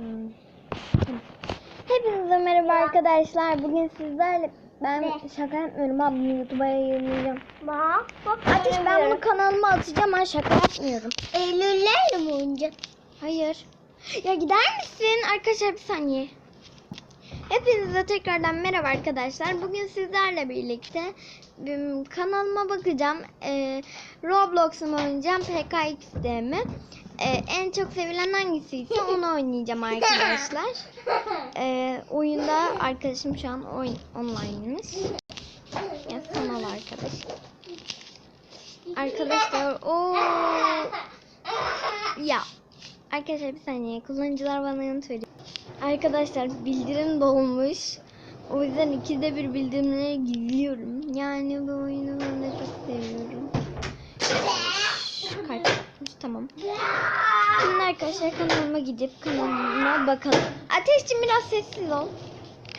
Hmm. Hepinize merhaba arkadaşlar. Bugün sizlerle ben Ne? şaka yapmıyorum abi bunu YouTube'a yayınlayacağım. Bak. Bak. Ateş ben bunu kanalıma atacağım ben şaka yapmıyorum. Eylüller boyunca. Hayır. Ya gider misin? Arkadaşlar bir saniye. Hepinize tekrardan merhaba arkadaşlar. Bugün sizlerle birlikte ım, kanalıma bakacağım. Ee, Roblox'u mu oynayacağım? PKX'de mi? Ee, en çok sevilen hangisiyse onu oynayacağım arkadaşlar. Ee, oyunda arkadaşım şu an oyun online'mış. Ya sanal arkadaş. Arkadaşlar o ya arkadaşlar bir saniye kullanıcılar bana yanıt veriyor. Arkadaşlar bildirim dolmuş. O yüzden ikide bir bildirimleri gizliyorum. Yani bu oyunu ben de çok seviyorum. Atmış, tamam. Şimdi arkadaşlar kanalıma gidip kanalıma bakalım. Ateşciğim biraz sessiz ol.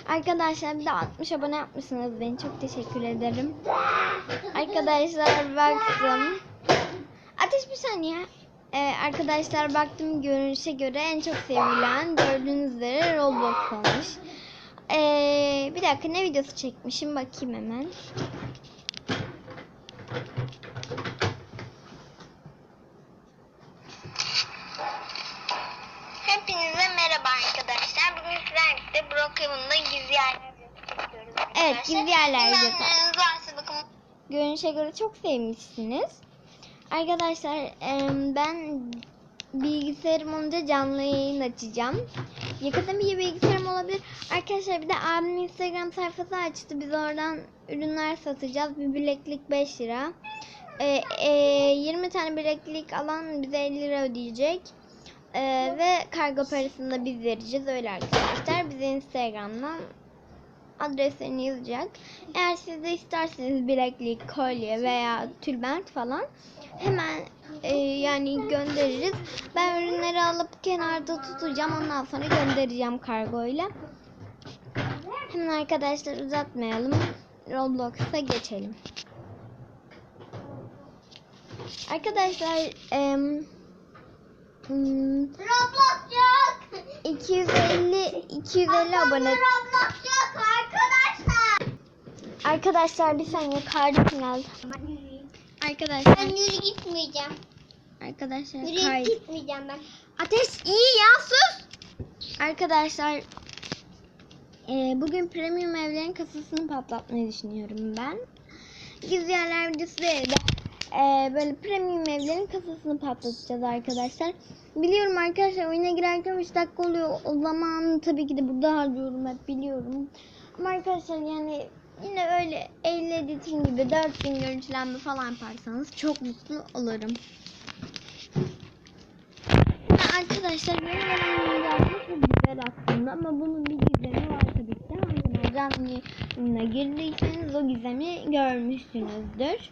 Arkadaşlar bir de 60 abone yapmışsınız beni çok teşekkür ederim. Arkadaşlar baktım. Ateş bir saniye. Ee, arkadaşlar baktım görünüşe göre en çok sevilen gördüğünüz üzere Roblox olmuş. Ee, bir dakika ne videosu çekmişim bakayım hemen. Hepinize merhaba arkadaşlar. Bugün sizlerle Brookhaven'da gizli yerler. Evet, gizli yerler varsa bakın. Görünüşe göre çok sevmişsiniz. Arkadaşlar ben bilgisayarım olunca canlı yayın açacağım. Yakında bir bilgisayarım olabilir. Arkadaşlar bir de abimin Instagram sayfası açtı. Biz oradan ürünler satacağız. Bir bileklik 5 lira. Ee, e, 20 tane bileklik alan bize 50 lira ödeyecek. Ee, ve kargo parasını da biz vereceğiz. Öyle arkadaşlar. Bize Instagram'dan adreslerini yazacak. Eğer siz de isterseniz bileklik, kolye veya tülbent falan hemen e, yani göndeririz. Ben ürünleri alıp kenarda tutacağım. Ondan sonra göndereceğim kargoyla. Hemen arkadaşlar uzatmayalım. Roblox'a geçelim. Arkadaşlar em, hmm, Roblox yok. 250 250 abone arkadaşlar. Arkadaşlar bir saniye kardeşim geldi. Ben Arkadaşlar yürü gitmeyeceğim. arkadaşlar Yürü kay. gitmeyeceğim ben. Ateş iyi ya sus. Arkadaşlar e, bugün premium evlerin kasasını patlatmayı düşünüyorum ben. Gizli yerler videosu değil de e, böyle premium evlerin kasasını patlatacağız arkadaşlar. Biliyorum arkadaşlar oyuna girerken 3 dakika oluyor. O zaman tabii ki de burada harcıyorum hep biliyorum. Ama arkadaşlar yani yine öyle 50 editing gibi 4000 görüntülenme falan yaparsanız çok mutlu olurum. Ya arkadaşlar benim önemli çok güzel aslında ama bunun bir gizemi var tabii ki. Hangi yayına girdiyseniz o gizemi görmüşsünüzdür.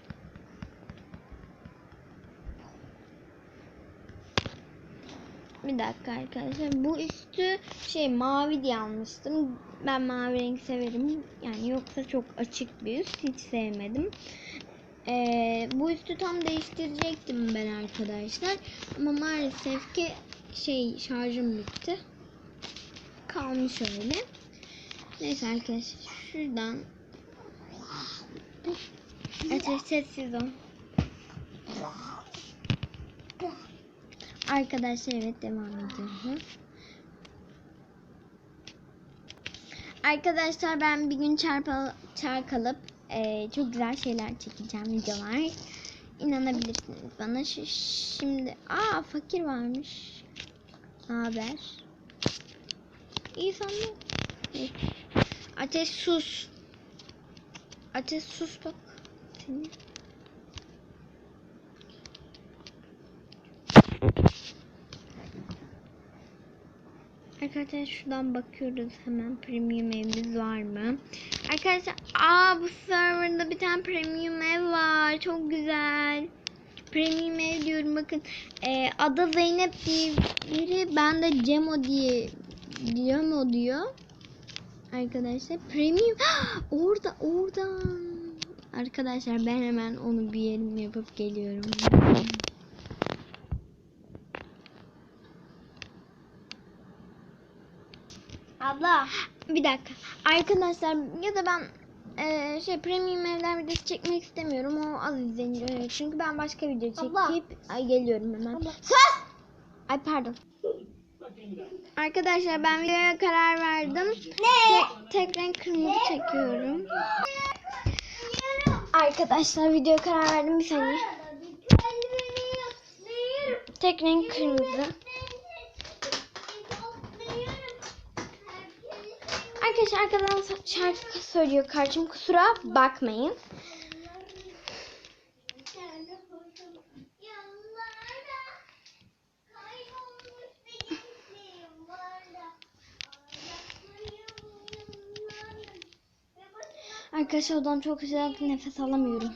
Bir dakika arkadaşlar. Bu üstü şey mavi diye almıştım. Ben mavi renk severim. Yani yoksa çok açık bir üst. Hiç sevmedim. Ee, bu üstü tam değiştirecektim ben arkadaşlar. Ama maalesef ki şey şarjım bitti. Kalmış öyle. Neyse arkadaşlar şuradan Ateş sessiz ol. Arkadaşlar evet devam ediyoruz. Arkadaşlar ben bir gün çarpal çarkalıp eee, çok güzel şeyler çekeceğim videolar. İnanabilirsiniz bana. Şu, şimdi aa fakir varmış. Haber? İyi. İyi. Ateş sus. Ateş sus bak. Seni. Arkadaşlar şuradan bakıyoruz hemen premium evimiz var mı? Arkadaşlar aa bu serverda bir tane premium ev var. Çok güzel. Premium ev diyorum bakın. Ee, Ada Zeynep diye biri ben de Cemo diye Cemo diyor. Arkadaşlar premium orada oradan. Arkadaşlar ben hemen onu bir yerim yapıp geliyorum. Abla. Bir dakika. Arkadaşlar ya da ben eee, şey premium evler videosu çekmek istemiyorum. O az izleniyor. Çünkü ben başka video çekip Abla. ay geliyorum hemen. Abla. Sus! Ay pardon. Arkadaşlar ben videoya karar verdim. Ne? Tek, tek renk kırmızı çekiyorum. Arkadaşlar videoya karar verdim bir saniye. Tek renk kırmızı. Arkadaşlar arkadan şarkı söylüyor karşım kusura bakmayın. Arkadaşlar odan çok güzel nefes alamıyorum.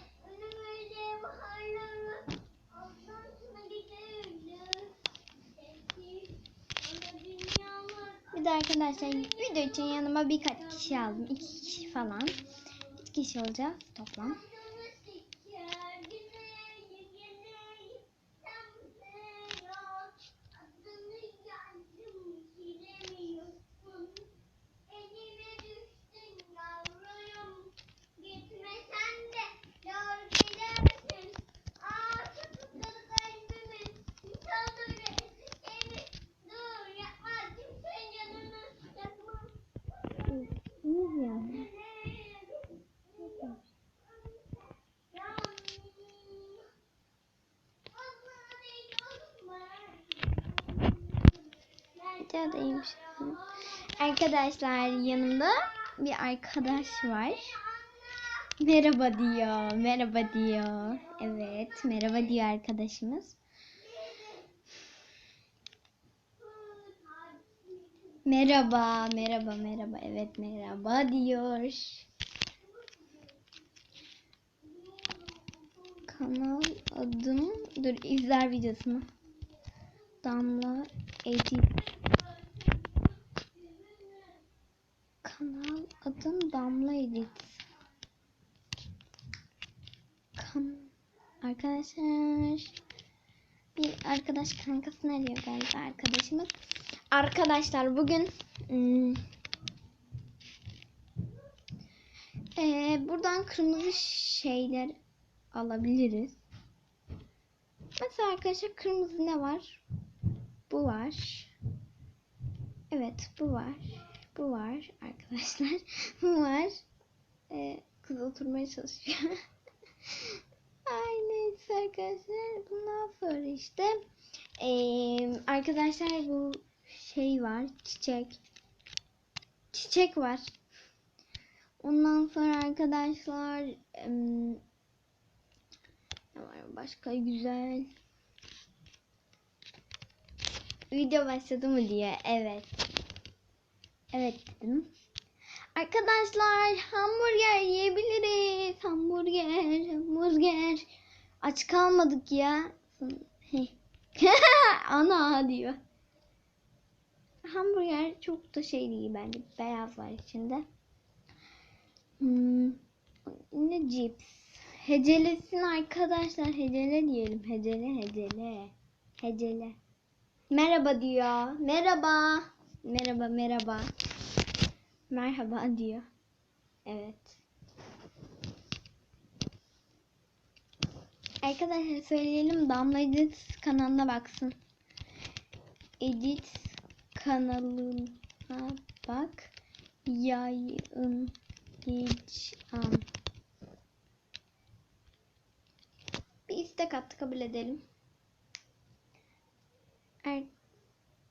Bir de arkadaşlar video için yanıma birkaç kişi aldım. iki kişi falan. İki kişi olacağız toplam. İyiymiş. Arkadaşlar yanımda bir arkadaş var. Merhaba diyor. Merhaba diyor. Evet, merhaba diyor arkadaşımız. Merhaba, merhaba, merhaba. Evet, merhaba diyor. Kanal adım dur izler videosunu. Damla Edit. Kanal adım Damla Edit. Kan arkadaşlar bir arkadaş kankasını arıyor galiba arkadaşımız. Arkadaşlar bugün hmm, eee, buradan kırmızı şeyler alabiliriz. Mesela arkadaşlar kırmızı ne var? Bu var. Evet bu var. Bu var arkadaşlar. bu var. Ee, kız oturmaya çalışıyor. Ay neyse arkadaşlar. Bundan sonra işte ee, arkadaşlar bu şey var. Çiçek. Çiçek var. Ondan sonra arkadaşlar em, ne var başka güzel. Video başladı mı diye. Evet. Evet dedim. Arkadaşlar hamburger yiyebiliriz. Hamburger, hamburger. Aç kalmadık ya. Ana diyor. Hamburger çok da şey değil bence. Beyaz var içinde. Hmm, ne cips. Hecelesin arkadaşlar. Hecele diyelim. Hecele hecele. Hecele. Merhaba diyor. Merhaba. Merhaba merhaba. Merhaba diyor. Evet. Arkadaşlar söyleyelim Damla Edit kanalına baksın. Edit kanalına bak. Yayın an. Bir istek attı kabul edelim. Er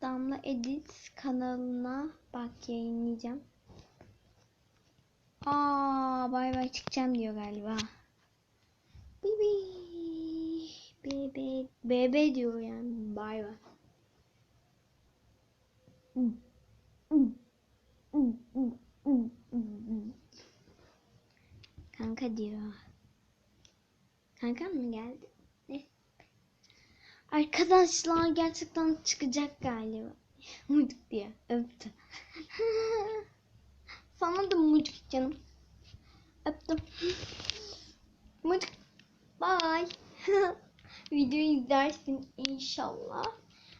Damla Edit kanalına bak yayınlayacağım. Aa bay bay çıkacağım diyor galiba. Bibi. Bebe. Bebe diyor yani. Bay bay. Kanka diyor. Kanka mı geldi? Ne? Arkadaşlar gerçekten çıkacak galiba. Mucuk diye öptü. Sana da mucuk canım. Öptüm. mucuk. Bye. Videoyu izlersin inşallah.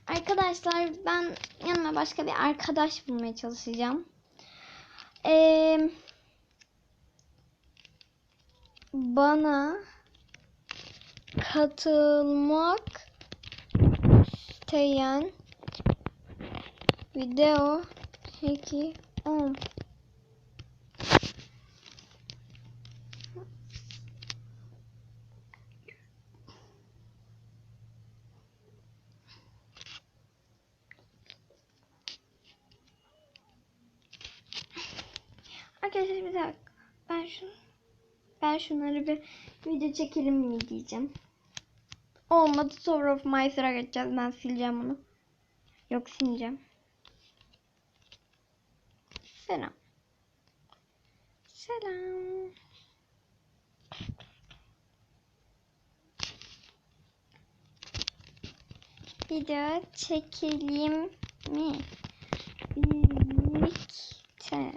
Arkadaşlar ben yanıma başka bir arkadaş bulmaya çalışacağım. Ee, bana katılmak isteyen video çeki şunları bir video çekelim mi diyeceğim. Olmadı Tower of Miser'a geçeceğiz. Ben sileceğim onu. Yok sileceğim. Selam. Selam. Video çekelim mi? Birlikte.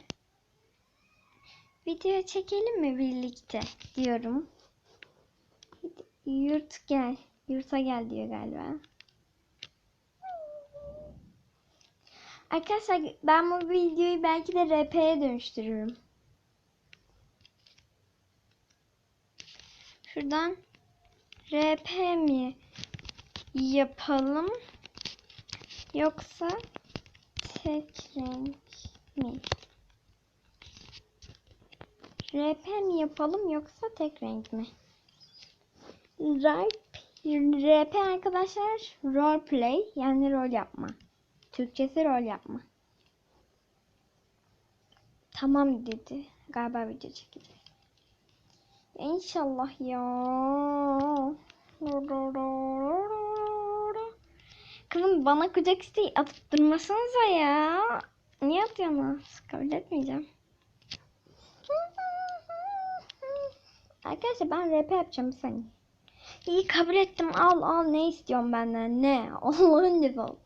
Video çekelim mi birlikte diyorum. Yurt gel. Yurta gel diyor galiba. Arkadaşlar ben bu videoyu belki de RP'ye dönüştürürüm. Şuradan RP mi yapalım yoksa tek renk mi? RP mi yapalım yoksa tek renk mi? RP, RP arkadaşlar role play yani rol yapma. Türkçesi rol yapma. Tamam dedi. Galiba video çekeceğiz. İnşallah ya. Kızım bana kucak isteği atıp durmasanıza ya. Niye atıyorsunuz? Kabul etmeyeceğim. Arkadaşlar ben rap yapacağım bir. İyi kabul ettim. Al al ne istiyorsun benden? Ne? Allah'ın cezası.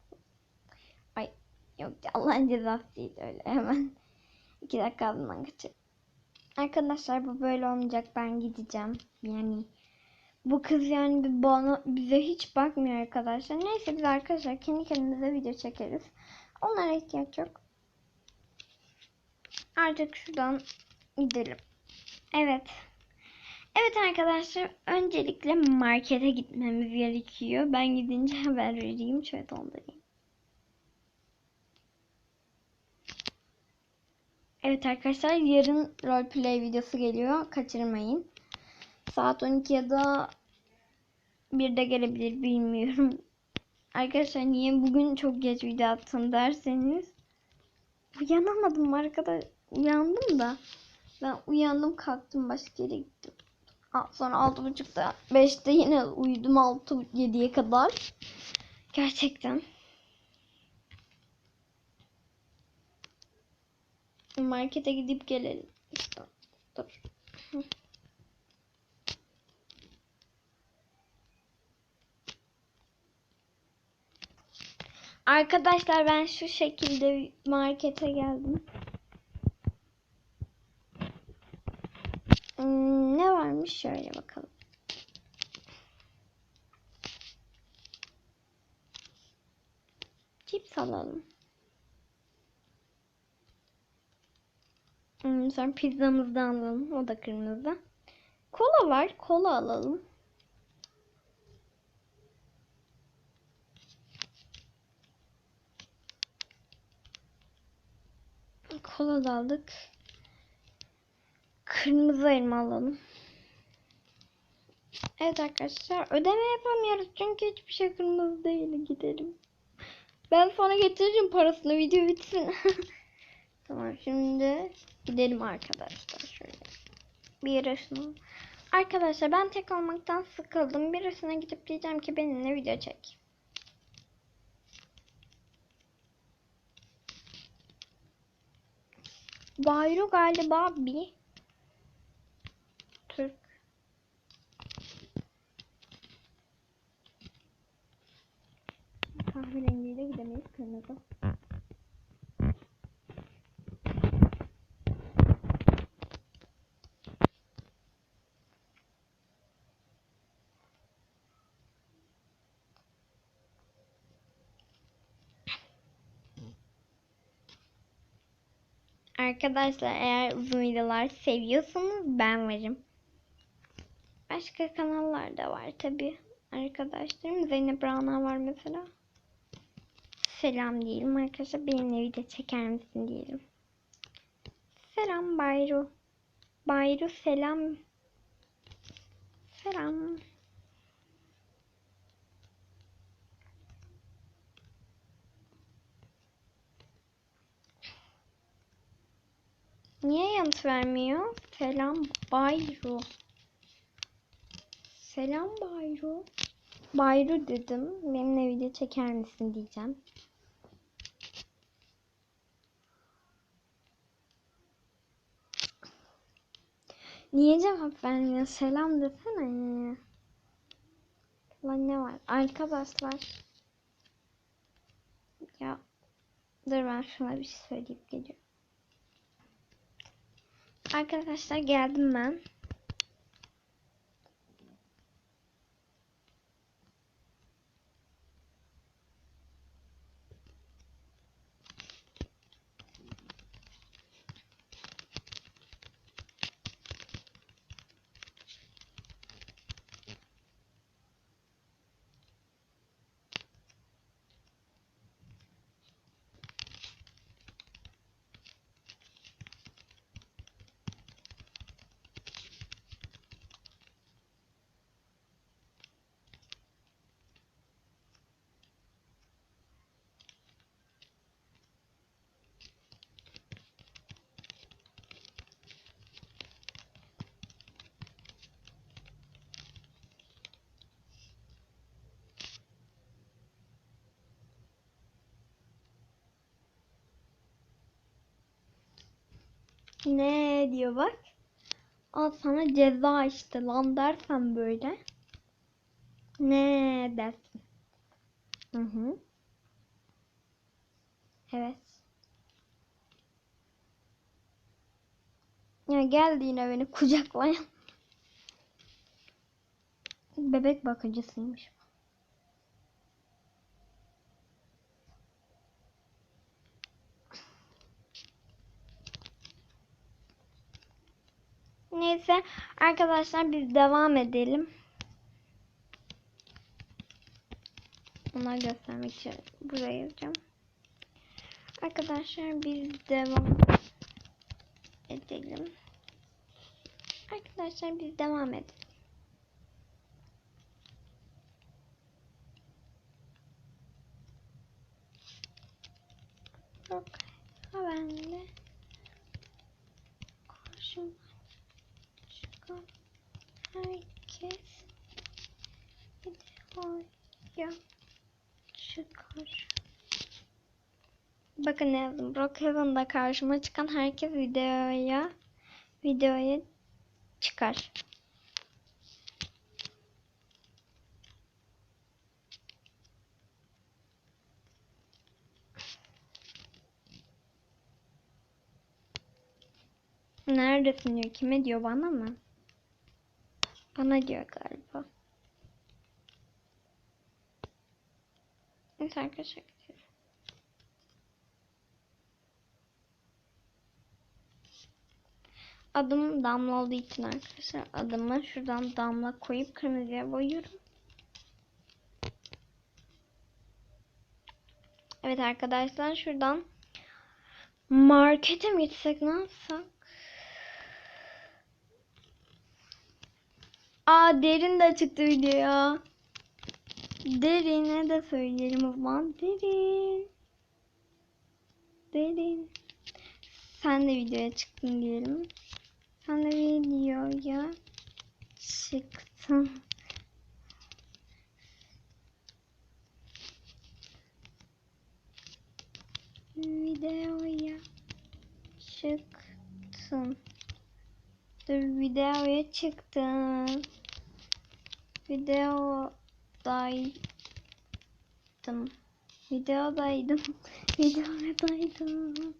Ay yok Allah'ın cezası değil öyle hemen. İki dakika ağzımdan kaçır. Arkadaşlar bu böyle olmayacak. Ben gideceğim. Yani bu kız yani bana bize hiç bakmıyor arkadaşlar. Neyse biz arkadaşlar kendi kendimize video çekeriz. Onlara ihtiyaç yok. Artık şuradan gidelim. Evet. Evet arkadaşlar öncelikle markete gitmemiz gerekiyor. Ben gidince haber vereyim. Şöyle dondurayım. Evet arkadaşlar yarın roleplay videosu geliyor. Kaçırmayın. Saat 12 ya da 1'de gelebilir bilmiyorum. Arkadaşlar niye bugün çok geç video attım derseniz uyanamadım arkadaş. Uyandım da ben uyandım kalktım başka yere gittim. Sonra 6.30'da 5'te yine uyudum 6-7'ye kadar. Gerçekten. Markete gidip gelelim. İşte, dur. Arkadaşlar ben şu şekilde markete geldim. Ne varmış şöyle bakalım. Cips alalım. Hmm, sonra pizzamızdan alalım. O da kırmızı. Kola var. Kola alalım. Kola da aldık. Kırmızı elma alalım. Evet arkadaşlar ödeme yapamıyoruz çünkü hiçbir şey kırmızı değil. Gidelim. Ben sonra getiririm parasını video bitsin. tamam şimdi gidelim arkadaşlar şöyle. Bir yere. Arkadaşlar ben tek olmaktan sıkıldım. Birisine gidip diyeceğim ki benimle video çek. Bayro galiba bir Arkadaşlar eğer uzun videolar seviyorsanız ben varım. Başka kanallar da var tabi. Arkadaşlarım Zeynep Rana var mesela. Selam diyelim arkadaşlar. Benimle video çeker misin diyelim. Selam Bayru. Bayru selam. Selam. Niye yanıt vermiyor? Selam Bayru. Selam Bayru. Bayru dedim. Benimle video çeker misin diyeceğim. Niye cevap vermiyor? Selam desene. Lan ne var? Arkadaşlar. Ya. Dur ben şuna bir şey söyleyip geliyorum. Arkadaşlar geldim ben. Ne diyor bak. Al sana ceza işte lan dersen böyle. Ne dersin. Hı hı. Evet. Ya geldi yine beni kucaklayan. Bebek bakıcısıymış. Neyse arkadaşlar biz devam edelim. Ona göstermek için buraya yazacağım. Arkadaşlar biz devam edelim. Arkadaşlar biz devam edelim. Yok. Ha bende. Karşıma çıkan herkes videoya çıkar. Bakın yazdım. Brookhaven'da karşıma çıkan herkes videoya videoya çıkar. Neredesin diyor. Kime diyor? Bana mı? Bana diyor galiba. Neyse arkadaşlar. Adım Damla olduğu için arkadaşlar adımı şuradan Damla koyup kırmızıya boyuyorum. Evet arkadaşlar şuradan markete mi gitsek ne yapsak? Aa derin de çıktı videoya. Derine de söyleyelim o zaman. Derin. Derin. Sen de videoya çıktın diyelim. Sen de videoya çıktın. Videoya çıktın. Dur videoya çıktım. Videodaydım. Videodaydım. Videodaydım.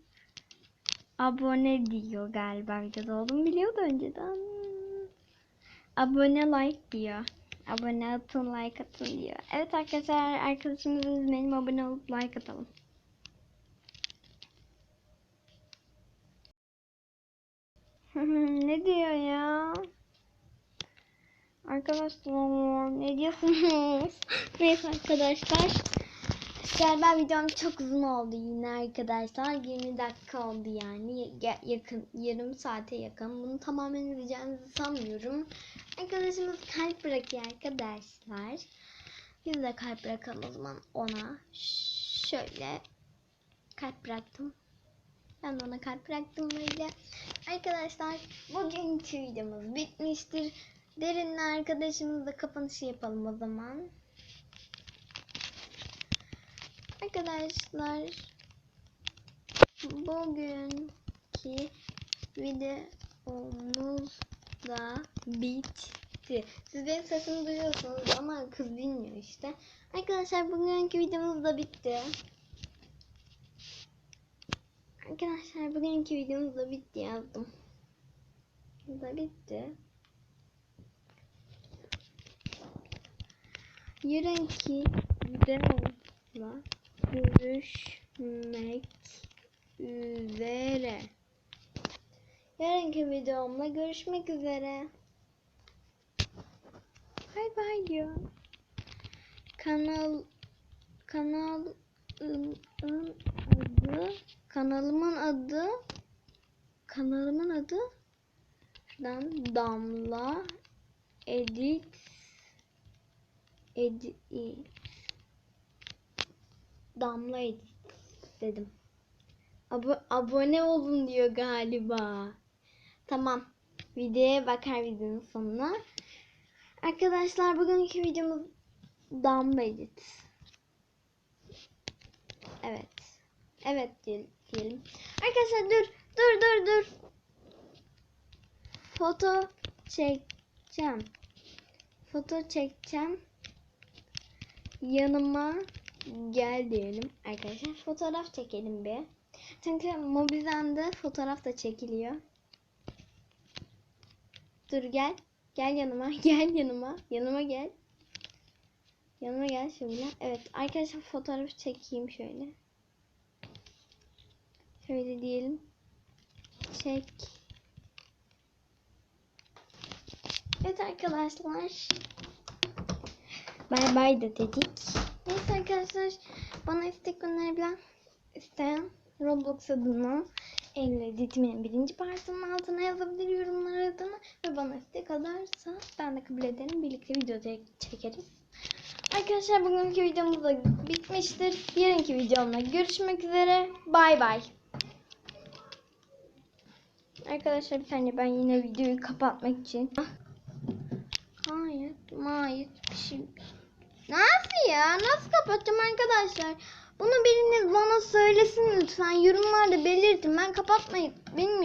Abone diyor galiba videoda olduğumu biliyordu önceden. Abone like diyor. Abone atın like atın diyor. Evet arkadaşlar arkadaşımızı üzmeyelim abone olup like atalım. ne diyor ya? Arkadaşlar ne diyorsunuz? Neyse arkadaşlar. Galiba videom çok uzun oldu yine arkadaşlar. 20 dakika oldu yani. Ya- yakın yarım saate yakın. Bunu tamamen izleyeceğinizi sanmıyorum. Arkadaşımız kalp bırakıyor arkadaşlar. Biz de kalp bırakalım o zaman ona. Şöyle kalp bıraktım. Ben de ona kalp bıraktım böyle. Arkadaşlar bugünkü videomuz bitmiştir. Derinle arkadaşımızla kapanışı yapalım o zaman. Arkadaşlar bugünkü videomuz da bitti. Siz benim sesimi duyuyorsunuz ama kız bilmiyor işte. Arkadaşlar bugünkü videomuz da bitti. Arkadaşlar bugünkü videomuz da bitti yazdım. Da bitti. Yarınki videomuzla görüşmek üzere. Yarınki videomla görüşmek üzere. Bay bay diyor. Kanal kanalın adı kanalımın adı kanalımın adı şuradan Damla Edit Edit Damla Edit dedim. Abo- abone olun diyor galiba. Tamam. Videoya bakar videonun sonuna. Arkadaşlar bugünkü videomuz Damla Edit. Evet. Evet diye- diyelim. Arkadaşlar dur. Dur dur dur. Foto çekeceğim. Foto çekeceğim. Yanıma gel diyelim arkadaşlar. Fotoğraf çekelim bir. Çünkü Mobizen'de fotoğraf da çekiliyor. Dur gel. Gel yanıma. Gel yanıma. Yanıma gel. Yanıma gel şöyle. Evet arkadaşlar fotoğraf çekeyim şöyle. Şöyle diyelim. Çek. Evet arkadaşlar. Bay bay da dedik. Neyse arkadaşlar bana istek gönderebilen isteyen Roblox elle editimin birinci partının altına yazabilir yorumlar adına ve bana istek atarsa ben de kabul ederim. Birlikte video çek- çekeriz. Arkadaşlar bugünkü videomuz da bitmiştir. Yarınki videomla görüşmek üzere. Bay bay. Arkadaşlar bir saniye ben yine videoyu kapatmak için. Hayır, hayır bir şey. Nasıl ya? Nasıl kapatacağım arkadaşlar? Bunu biriniz bana söylesin lütfen. Yorumlarda belirtin. Ben kapatmayı bilmiyorum.